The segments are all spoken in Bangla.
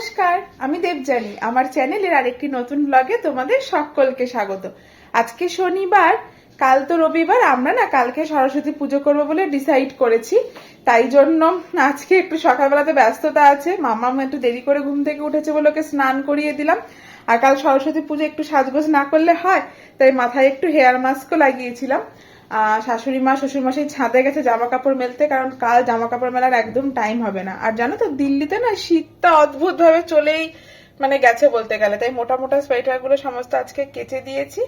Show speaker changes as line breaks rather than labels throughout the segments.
নমস্কার, আমি দেবজানী আমার চ্যানেলের আরেকটি নতুন ব্লগে তোমাদের সকলকে স্বাগত। আজকে শনিবার, কাল তো রবিবার, আমরা না কালকে সরস্বতী পুজো করব বলে ডিসাইড করেছি। তাই জন্য আজকে একটু সকালবেলাতে ব্যস্ততা আছে। মামা একটু দেরি করে ঘুম থেকে উঠেছে বলে ওকে স্নান করিয়ে দিলাম। আর কাল সরস্বতী পুজো একটু সাজগোজ না করলে হয়, তাই মাথায় একটু হেয়ার মাস্কও লাগিয়েছিলাম। শাশুড়ি মা, শ্বশুর মশাই ছাদে গেছে জামা কাপড় মেলতে, কারণ কাল জামা কাপড় মেলার একদম টাইম হবে না। আর জানো তো, দিল্লিতে না শীতটা অদ্ভুত ভাবে চলেই মানে গেছে বলতে গেলে। তাই মোটা মোটা সোয়েটারগুলো সমস্ত আজকে কেচে দিয়েছি।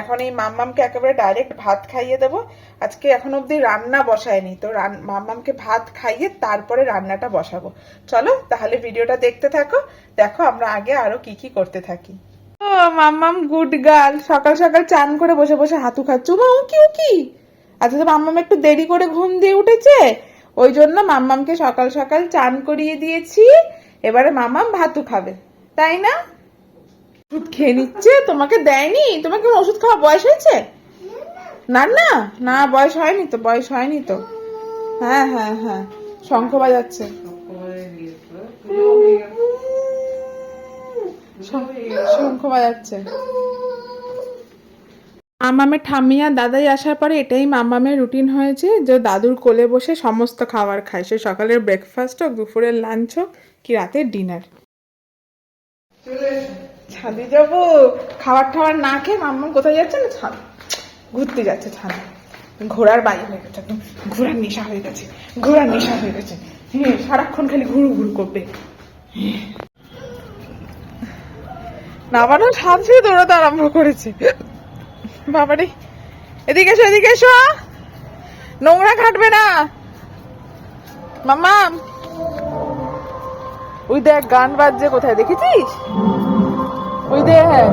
এখন এই মাম্মামকে একেবারে ডাইরেক্ট ভাত খাইয়ে দেবো। আজকে এখন অবধি রান্না বসায়নি। তো মাম্মামকে ভাত খাইয়ে তারপরে রান্নাটা বসাবো। চলো, তাহলে ভিডিওটা দেখতে থাকো। দেখো আমরা আগে আরও কি কি করতে থাকি। ও, মাম্মাম, গুড গার্ল। সকাল সকাল চান করে বসে বসে হাতু খাচ্ছ। মা উকি উকি। আচ্ছা তো মাম্মাম একটু দেরি করে ঘুম দিয়ে উঠেছে? ওই জন্য মাম্মামকে সকাল সকাল চান করিয়ে দিয়েছি। এবারে মাম্মাম ভাতু খাবে। তাই না? ওষুধ খেয়ে নিচ্ছে, তোমাকে দেয়নি? তোমাকে ওষুধ খাওয়া বয়স হয়েছে? না না। না, বয়স হয়নি তো, বয়স হয়নি তো। হ্যাঁ হ্যাঁ হ্যাঁ। শঙ্খ বাজাচ্ছে। শঙ্খ বাজাচ্ছে। মামামের দাদাই আসার পরে এটাই মামামের রুটিন হয়েছে যে দাদুর কোলে বসে সমস্ত খাবার খায়। সে সকালের ব্রেকফাস্ট হোক দুপুরের লাঞ্চ হোক কি রাতের ডিনার ছাদে যাব। খাবার টাবার না খেয়ে মাম্মাম কোথায় যাচ্ছে না? ছাদ। ঘুরতে যাচ্ছে ছাদে। ঘোড়ার বাইরে হয়ে গেছে একদম। ঘোড়ার নেশা হয়ে গেছে। ঘোড়ার নেশা হয়ে গেছে। হ্যাঁ সারাক্ষণ খালি ঘুরু ঘুরু করবে। নামানো ছাদ ছেড়ে দৌড়াতে আরম্ভ করেছে। বাবারে, এদিকে এসো এদিকে এসো। নোংরা ঘাটবে না। মামা ওই দেখ, গান বাজছে কোথায় দেখেছিস? ওই দেখ।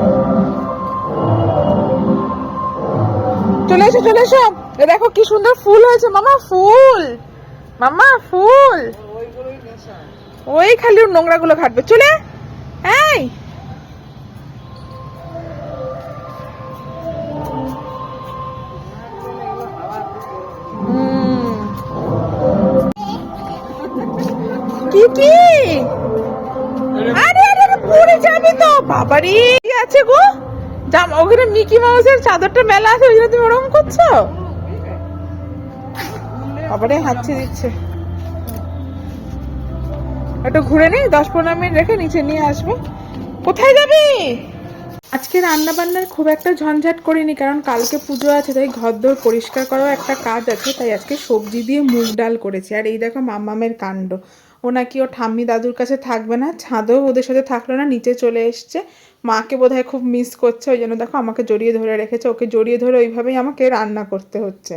চলে এসো চলে এসো। দেখো কি সুন্দর ফুল হয়েছে। মামা ফুল। মামা ফুল। ওই খালি নোংরা গুলো ঘাটবে। চলে এই। মেলা আছে, ওই তুমি ওরকম করছ? বাবারে, হাঁচি দিচ্ছে। একটু ঘুরে নি, দশ পনেরো মিনিট রেখে নিচে নিয়ে আসব। কোথায় যাবি? আজকে রান্না বান্নার খুব একটা ঝঞ্ঝাট করিনি, কারণ কালকে পুজো আছে, তাই ঘর ঘরদোর পরিষ্কার করাও একটা কাজ আছে, তাই আজকে সবজি দিয়ে মুগ ডাল করেছি। আর এই দেখো মাম্মামের কাণ্ড। ও নাকি ও ঠাম্মি দাদুর কাছে থাকবে না, ছাদেও ওদের সাথে থাকল না, নিচে চলে এসছে। মাকে বোধহয় খুব মিস করছে, ওই জন্য দেখো আমাকে জড়িয়ে ধরে রেখেছে, ওকে জড়িয়ে ধরে ওইভাবেই আমাকে রান্না করতে হচ্ছে।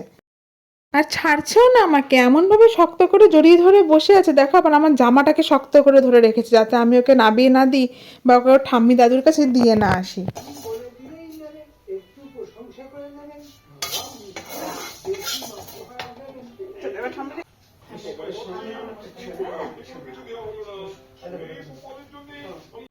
আর ছাড়ছেও না আমাকে, এমনভাবে শক্ত করে জড়িয়ে ধরে বসে আছে, দেখো আবার আমার জামাটাকে শক্ত করে ধরে রেখেছে, যাতে আমি ওকে নাবিয়ে না দিই বা ওকে ওর ঠাম্মি দাদুর কাছে দিয়ে না আসি।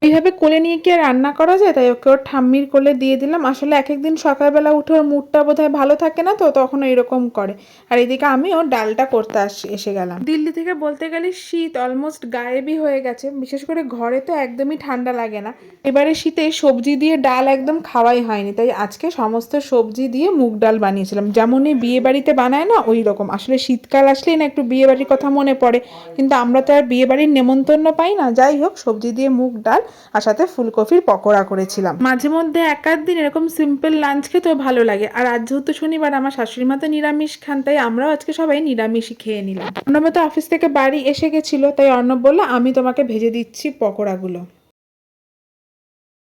এইভাবে কোলে নিয়ে কি রান্না করা যায়? তাই ওকে ওর ঠাম্মির কোলে দিয়ে দিলাম। আসলে এক একদিন সকালবেলা উঠে ওর মুডটা বোধহয় ভালো থাকে না তো, তখন এরকম করে। আর এদিকে আমি ওর ডালটা করতে আস- এসে গেলাম। দিল্লি থেকে বলতে গেলে শীত অলমোস্ট গায়েবই হয়ে গেছে। বিশেষ করে ঘরে তো একদমই ঠান্ডা লাগে না। এবারে শীতে সবজি দিয়ে ডাল একদম খাওয়াই হয়নি। তাই আজকে সমস্ত সবজি দিয়ে মুগ ডাল বানিয়েছিলাম। যেমনই বিয়ে বাড়িতে বানায় না ওই রকম আসলে শীতকাল আসলেই না একটু বিয়ে বাড়ির কথা মনে পড়ে। কিন্তু আমরা তো আর বিয়ে বাড়ির নেমন্তন্ন পাই না। যাই হোক, সবজি দিয়ে মুগ ডাল আর সাথে ফুলকপির পকোড়া করেছিলাম। মাঝে মধ্যে এক আধ দিন এরকম সিম্পল লাঞ্চ খেতেও ভালো লাগে। আর আজ যেহেতু শনিবার, আমার শাশুড়ি মা তো নিরামিষ খান, তাই আমরাও আজকে সবাই নিরামিষই খেয়ে নিলাম। অর্ণব তো অফিস থেকে বাড়ি এসে গেছিল, তাই অর্ণব বলল, আমি তোমাকে ভেজে দিচ্ছি পকোড়াগুলো।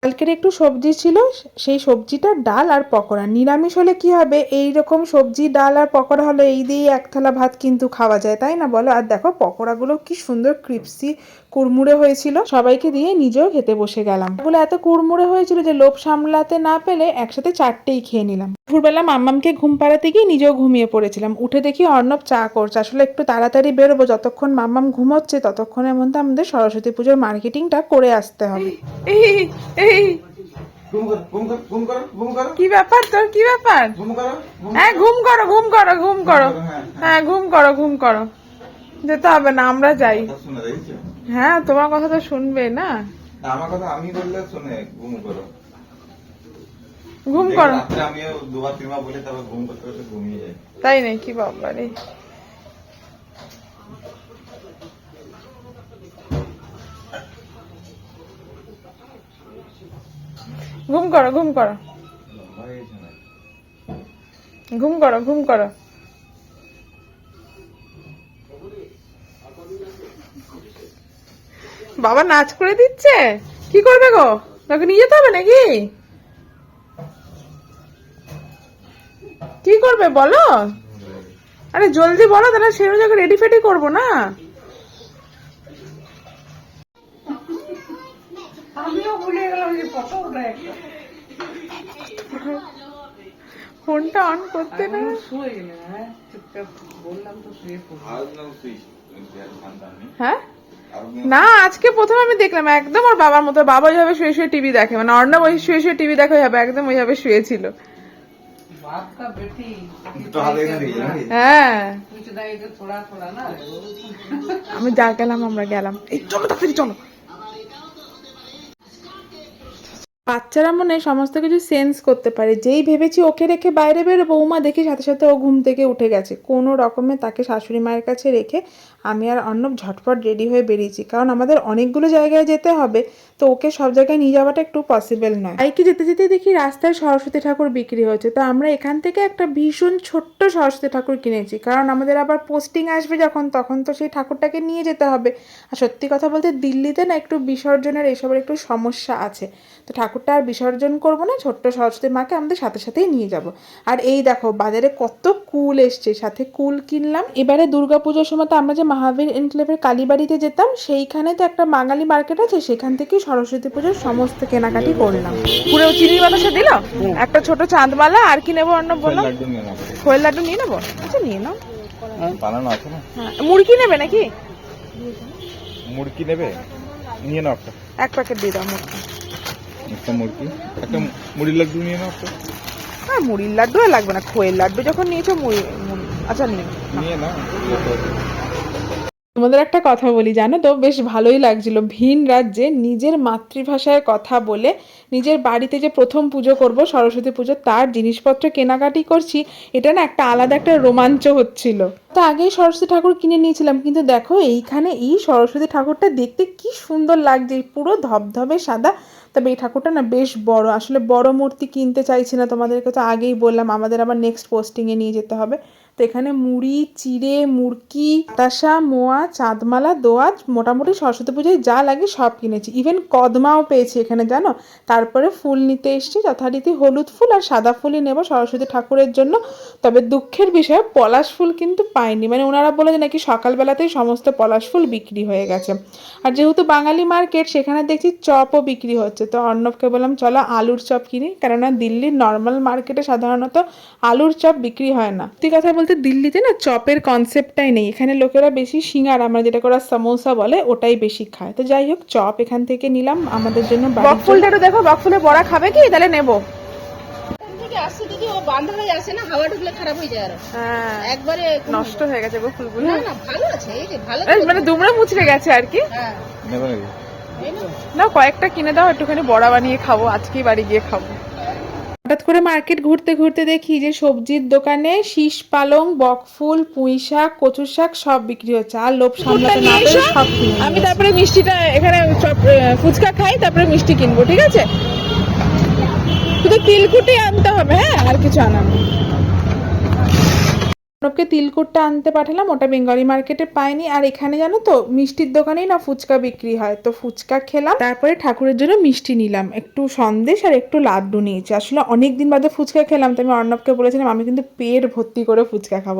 কালকের একটু সবজি ছিল, সেই সবজিটা ডাল আর পকোড়া। নিরামিষ হলে কি হবে? এই রকম সবজি, ডাল আর পকোড়া হলে এই দিয়ে এক থালা ভাত কিন্তু খাওয়া যায়, তাই না বলো? আর দেখো, পকোড়াগুলো কি সুন্দর ক্রিপসি কুড়মুড়ে হয়েছিল সবাইকে দিয়ে নিজেও খেতে বসে গেলাম। এগুলো এত কুড়মুড়ে হয়েছিল যে লোভ সামলাতে না পেলে একসাথে চারটেই খেয়ে নিলাম। দুপুরবেলা মাম্মামকে ঘুম পাড়াতে গিয়ে নিজেও ঘুমিয়ে পড়েছিলাম। উঠে দেখি অর্ণব চা করছে। আসলে একটু তাড়াতাড়ি বেরোবো যতক্ষণ মাম্মাম ঘুমোচ্ছে ততক্ষণের মধ্যে আমাদের সরস্বতী পুজোর মার্কেটিংটা করে আসতে হবে। কি ব্যাপার তোর কি ব্যাপার?
ঘুম করো ঘুম
হ্যাঁ ঘুম করো ঘুম করো ঘুম করো।
হ্যাঁ,
হ্যাঁ। ঘুম করো ঘুম করো। যেতে হবে না আমরা যাই। হ্যাঁ তোমার কথা তো শুনবে না?
আমার কথা আমি বললে শোনে ঘুম করো।
ঘুম করো।
আমিও দুবার তিনবার বলে তারপর ঘুম করতে করতে ঘুমিয়ে যাই।
তাই নাকি বাবা রে ঘুম করো ঘুম করো? ঘুম করো ঘুম করো। বাবা নাচ করে দিচ্ছে? কি করবে গো? তোকে নিয়ে যেতে হবে নাকি? কি করবে বলো? আরে জলদি বলো তাহলে সেই অনুযায়ী রেডি ফেডি করব না। ফোনটা অন করতে না।
হ্যাঁ?
না আজকে প্রথম আমি দেখলাম একদম ওর বাবার মতো বাবা ওইভাবে শুয়ে শুয়ে টিভি দেখে মানে অর্ণব ওই শুয়ে শুয়ে টিভি দেখে ওইভাবে একদম ওইভাবে শুয়েছিল। হ্যাঁ। আমি যা গেলাম আমরা গেলাম। এই চলো তাড়াতাড়ি চলো। বাচ্চারা মনে সমস্ত কিছু সেন্স করতে পারে। যেই ভেবেছি ওকে রেখে বাইরে বেরোবো, বৌমা দেখি সাথে সাথে ও ঘুম থেকে উঠে গেছে। কোনো রকমে তাকে শাশুড়ি মায়ের কাছে রেখে আমি আর অর্ণব ঝটপট রেডি হয়ে বেরিয়েছি। কারণ আমাদের অনেকগুলো জায়গায় যেতে হবে, তো ওকে সব জায়গায় নিয়ে যাওয়াটা একটু পসিবল নয়। বাইকে যেতে যেতে দেখি রাস্তায় সরস্বতী ঠাকুর বিক্রি হচ্ছে তো আমরা এখান থেকে একটা ভীষণ ছোট্ট সরস্বতী ঠাকুর কিনেছি। কারণ আমাদের আবার পোস্টিং আসবে যখন, তখন তো সেই ঠাকুরটাকে নিয়ে যেতে হবে। আর সত্যি কথা বলতে দিল্লিতে না একটু বিসর্জনের এসবের একটু সমস্যা আছে। তো ঠাকুরটা আর বিসর্জন করব না ছোট্ট সরস্বতী মাকে আমাদের সাথে সাথেই নিয়ে যাব। আর এই দেখো বাজারে কত কুল এসছে সাথে কুল কিনলাম। এবারে দুর্গাপুজোর সময় তো আমরা যে মহাবীর এনক্লেভের কালীবাড়িতে যেতাম সেইখানে তো একটা বাঙালি মার্কেট আছে সেখান থেকেই সরস্বতী পুজোর সমস্ত কেনাকাটি করলাম। পুরো চিনি বাতাসা দিল? একটা ছোট চাঁদমালা আর কি নেব অন্য বলো?
লাড্ডু নিয়ে নাও।
খোয়ের লাড্ডু নিয়ে নেব? আচ্ছা নিয়ে নাও।
বানানো
হ্যাঁ মুড়কি নেবে নাকি?
মুড়কি নেবে? নিয়ে নাও একটা।
এক প্যাকেট দিয়ে দাও মুড়কি।
একটা মুড়ির লাড্ডু নিয়ে নাও একটা।
হ্যাঁ মুড়ির লাড্ডু আর লাগবে না খোয়ের লাড্ডু যখন নিয়েছো মুড়ি আচ্ছা নিয়ে
নিয়ে নাও।
তোমাদের একটা কথা বলি জানো তো? বেশ ভালোই লাগছিল। ভিন রাজ্যে নিজের মাতৃভাষায় কথা বলে নিজের বাড়িতে যে প্রথম পুজো করব সরস্বতী পুজো তার জিনিসপত্র কেনাকাটি করছি এটা না একটা আলাদা একটা রোমাঞ্চ হচ্ছিল। তো আগেই সরস্বতী ঠাকুর কিনে নিয়েছিলাম কিন্তু দেখো এইখানে এই সরস্বতী ঠাকুরটা দেখতে কি সুন্দর লাগছে। পুরো ধবধবে সাদা তবে এই ঠাকুরটা না বেশ বড়। আসলে বড় মূর্তি কিনতে চাইছি না তোমাদেরকে তো আগেই বললাম, আমাদের আবার নেক্সট পোস্টিংয়ে নিয়ে যেতে হবে। তো এখানে মুড়ি, চিড়ে মুরকি তাসা মোয়া, চাঁদমালা, দোয়াজ, মোটামুটি সরস্বতী পুজোয় যা লাগে সব কিনেছি। ইভেন কদমাও পেয়েছি এখানে, জানো? তারপরে ফুল নিতে এসেছি, যথারীতি হলুদ ফুল আর সাদা ফুলই নেব সরস্বতী ঠাকুরের জন্য। তবে দুঃখের বিষয়, পলাশ ফুল কিন্তু পাইনি। মানে ওনারা বলে যে নাকি সকালবেলাতেই সমস্ত পলাশ ফুল বিক্রি হয়ে গেছে। আর যেহেতু বাঙালি মার্কেট, সেখানে দেখছি চপও বিক্রি হচ্ছে। তো অর্ণবকে বললাম, চলো আলুর চপ কিনি। কেননা দিল্লির নর্মাল মার্কেটে সাধারণত আলুর চপ বিক্রি হয় না। সত্যি কথা বলতে দিল্লিতে না চপের কনসেপ্টটাই নেই। এখানে লোকেরা বেশি সিঙ্গার আমরা যেটা করা সমোসা বলে ওটাই বেশি খায়। তো যাই হোক চপ এখান থেকে নিলাম। আমাদের জন্য বকফুলটা একটু দেখো বকফুলের বড়া খাবে কি? তাহলে নেব।
আসছে দিদি ও বান্ধ হয়ে আসে না হাওয়া ঢুকলে খারাপ হয়ে যায় আর।
হ্যাঁ।
একবারে
নষ্ট হয়ে গেছে গো ফুলগুলো
না না ভালো আছে এই যে ভালো
মানে দুমড়ে মুচড়ে গেছে আর কি।
হ্যাঁ।
নেবে নাকি?
না
না কয়েকটা কিনে দাও একটুখানি বড়া বানিয়ে খাব আজকেই বাড়ি গিয়ে খাব। হঠাৎ করে মার্কেট ঘুরতে ঘুরতে দেখি যে সবজির দোকানে শীষ পালং বকফুল পুঁই শাক কচু শাক সব বিক্রি হচ্ছে। আর লোভ সামলাতে না পেরে সব আমি তারপরে মিষ্টিটা এখানে ফুচকা খাই তারপরে মিষ্টি কিনবো ঠিক আছে? শুধু তিলকুটি আনতে হবে হ্যাঁ? আর কিছু আনা প্রণবকে তিলকুটটা আনতে পাঠালাম, ওটা বেঙ্গলি মার্কেটে পাইনি। আর এখানে জানো তো, মিষ্টির দোকানেই না ফুচকা বিক্রি হয়। তো ফুচকা খেলাম, তারপরে ঠাকুরের জন্য মিষ্টি নিলাম। একটু সন্দেশ আর একটু লাড্ডু নিয়েছি। আসলে অনেক দিন বাদে ফুচকা খেলাম তো আমি অর্ণবকে বলেছিলাম, আমি কিন্তু পেট ভর্তি করে ফুচকা খাব।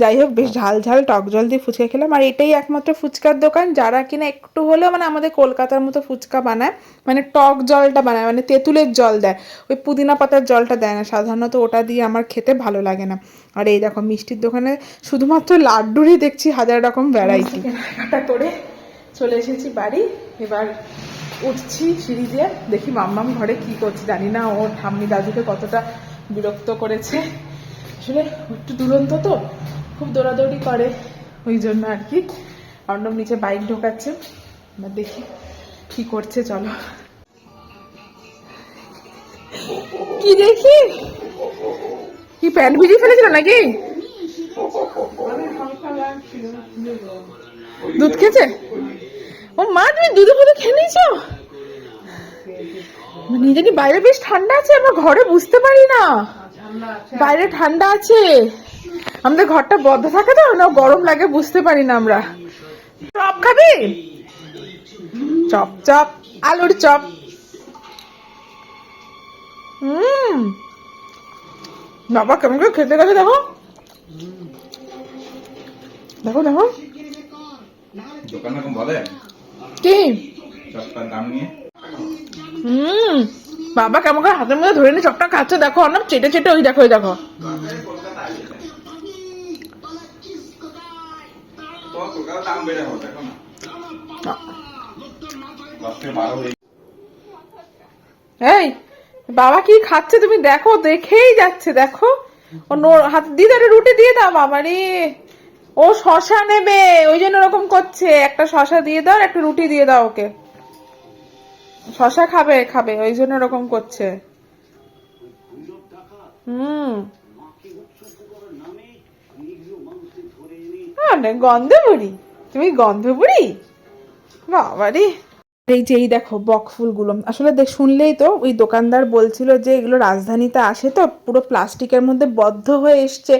যাই হোক, বেশ ঝাল ঝাল, টক জল দিয়ে ফুচকা খেলাম। আর এটাই একমাত্র ফুচকার দোকান, যারা কিনা একটু হলেও মানে আমাদের কলকাতার মতো ফুচকা বানায় মানে টক জলটা বানায় মানে তেঁতুলের জল দেয়। ওই পুদিনা পাতার জলটা দেয় না, সাধারণত ওটা দিয়ে আমার খেতে ভালো লাগে না। আর এই দেখো মিষ্টির দোকানে শুধুমাত্র লাড্ডুরই দেখছি হাজার রকম ভ্যারাইটি কেনাকাটা করে চলে এসেছি বাড়ি, এবার উঠছি সিঁড়ি দিয়ে, দেখি মাম্মাম ঘরে কি করছে, জানি না ওর ঠাম্মি দাদুকে কতটা বিরক্ত করেছে। আসলে একটু দুরন্ত তো, খুব দৌড়াদৌড়ি করে, ওই জন্য আর কি। অর্ণব নিচে বাইক ঢোকাচ্ছে, এবার দেখি কি করছে, চলো। কি দেখি? কি প্যান্ট ভিজিয়ে ফেলেছিল নাকি? দুধ খেয়েছে? ও মা, তুমি দুধে ফুধে খেয়ে নিয়েছো? নিজে কি বাইরে বেশ ঠান্ডা আছে, আমরা ঘরে বুঝতে পারি না। বাইরে ঠান্ডা আছে। আমাদের ঘরটা বদ্ধ থাকে তো, না গরম লাগে বুঝতে পারি না আমরা। চপ খাবি? চপ চপ, আলুর চপ। হুম। বাবা, কেমন করে খেতে গেছে দেখো। দেখো দেখো।
দোকান এরকম বলে?
কি?
চপটার দাম নিয়ে।
হুম বাবা কেমন করে হাতের মধ্যে ধরে নিয়ে চপটা খাচ্ছে দেখো অনেক চেটে চেটে ওই দেখো ওই দেখো। এই বাবা কি খাচ্ছে তুমি? দেখো দেখেই যাচ্ছে দেখো। ও নো- হাত একটা রুটি দিয়ে দাও বাবা রে ও শশা নেবে, ওই জন্য ওরকম করছে। একটা শশা দিয়ে দাও একটা রুটি দিয়ে দাও ওকে। শশা খাবে খাবে, ওই জন্য ওরকম করছে। হুম। গন্ধ বুড়ি, তুমি গন্ধ বুড়ি? বাবারে। এই যে এই দেখো বক ফুলগুলো, আসলে দেখ শুনলেই তো ওই দোকানদার বলছিল যে এগুলো রাজধানীতে আসে তো, পুরো প্লাস্টিকের মধ্যে বদ্ধ হয়ে এসছে।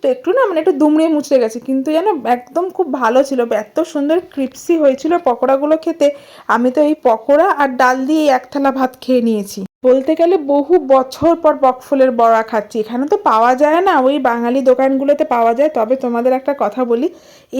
তো একটু না মানে একটু দুমড়ে মুচড়ে গেছে, কিন্তু যেন একদম খুব ভালো ছিল, এত সুন্দর ক্রিপসি হয়েছিল পকোড়াগুলো খেতে। আমি তো এই পকোড়া আর ডাল দিয়ে এক থালা ভাত খেয়ে নিয়েছি। বলতে গেলে বহু বছর পর বকফুলের বড়া খাচ্ছি। এখানে তো পাওয়া যায় না, ওই বাঙালি দোকানগুলোতে পাওয়া যায়। তবে তোমাদের একটা কথা বলি,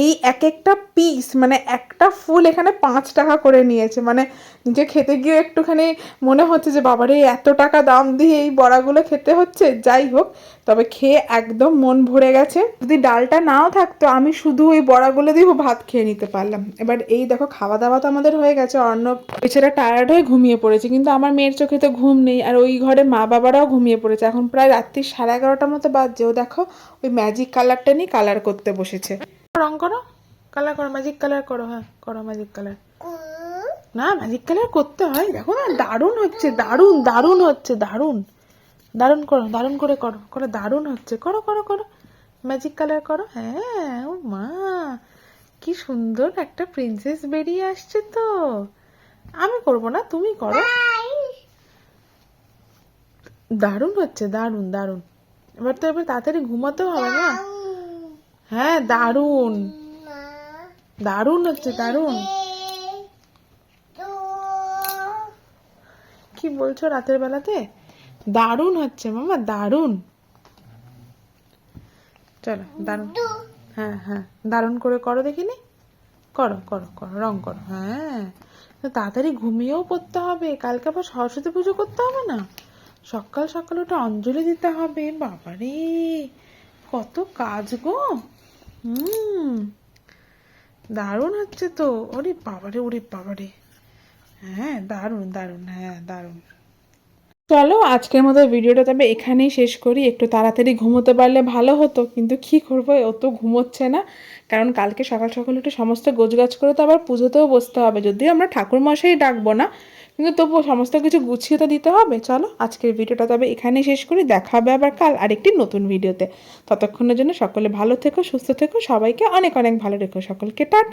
এই এক একটা পিস মানে একটা ফুল এখানে পাঁচ টাকা করে নিয়েছে। মানে নিজে খেতে গিয়ে একটুখানি মনে হচ্ছে যে, বাবারে, এত টাকা দাম দিয়ে এই বড়াগুলো খেতে হচ্ছে? যাই হোক তবে খেয়ে একদম মন ভরে গেছে। যদি ডালটা নাও থাকতো, আমি শুধু ওই বড়াগুলো দিয়ে ভাত খেয়ে নিতে পারলাম। এবার এই দেখো খাওয়া দাওয়া তো আমাদের হয়ে গেছে। অন্য এছাড়া টায়ার্ড হয়ে ঘুমিয়ে পড়েছে, কিন্তু আমার মেয়ের চোখে তো ঘুম নেই। আর ওই ঘরে মা বাবারাও ঘুমিয়ে পড়েছে। এখন প্রায় রাত্রি সাড়ে এগারোটার মতো বাজছে। ও দেখো, ওই ম্যাজিক কালারটা নিয়ে কালার করতে বসেছে। রং করো। কালার করো ম্যাজিক কালার করো হ্যাঁ করো ম্যাজিক কালার না ম্যাজিক কালার করতে হয়। দেখো না, দারুণ হচ্ছে, দারুণ দারুণ হচ্ছে, দারুণ। দারুণ করো, দারুণ করে করো করো, দারুণ হচ্ছে, করো করো করো। ম্যাজিক কালার করো হ্যাঁ ও মা, কি সুন্দর একটা প্রিন্সেস বেরিয়ে আসছে তো। আমি করব না, তুমি করো। দারুণ হচ্ছে, দারুণ দারুণ। এবার তো এবার তাড়াতাড়ি ঘুমাতেও হবে না। হ্যাঁ দারুণ। দারুণ হচ্ছে, দারুণ। কি বলছো রাতের বেলাতে? দারুণ হচ্ছে মামা দারুণ। চলো দারুণ। হ্যাঁ হ্যাঁ দারুণ করে করো দেখিনি? করো করো করো রং করো হ্যাঁ। তো তাড়াতাড়ি ঘুমিয়েও পড়তে হবে কালকে আবার সরস্বতী পুজো করতে হবে না? সকাল সকাল ওটা অঞ্জলি দিতে হবে বাবারে কত কাজ গো। হুম দারুণ হচ্ছে তো ওরে বাবারে ওরে বাবারে। হ্যাঁ দারুণ দারুণ হ্যাঁ দারুণ। চলো আজকের মতো ভিডিওটা তবে এখানেই শেষ করি। একটু তাড়াতাড়ি ঘুমোতে পারলে ভালো হতো, কিন্তু কি করব? ও তো ঘুমোচ্ছে না। কারণ কালকে সকাল সকাল একটু সমস্ত গোছগাছ করে তো আবার পুজোতেও বসতে হবে। যদিও আমরা ঠাকুর মশাই ডাকবো না, কিন্তু তবুও সমস্ত কিছু গুছিয়ে তো দিতে হবে। চলো আজকের ভিডিওটা তবে এখানেই শেষ করি। দেখা হবে আবার কাল আরেকটি নতুন ভিডিওতে। ততক্ষণের জন্য সকলে ভালো থেকো, সুস্থ থেকো। সবাইকে অনেক অনেক ভালো রেখো। সকলকে টাটা।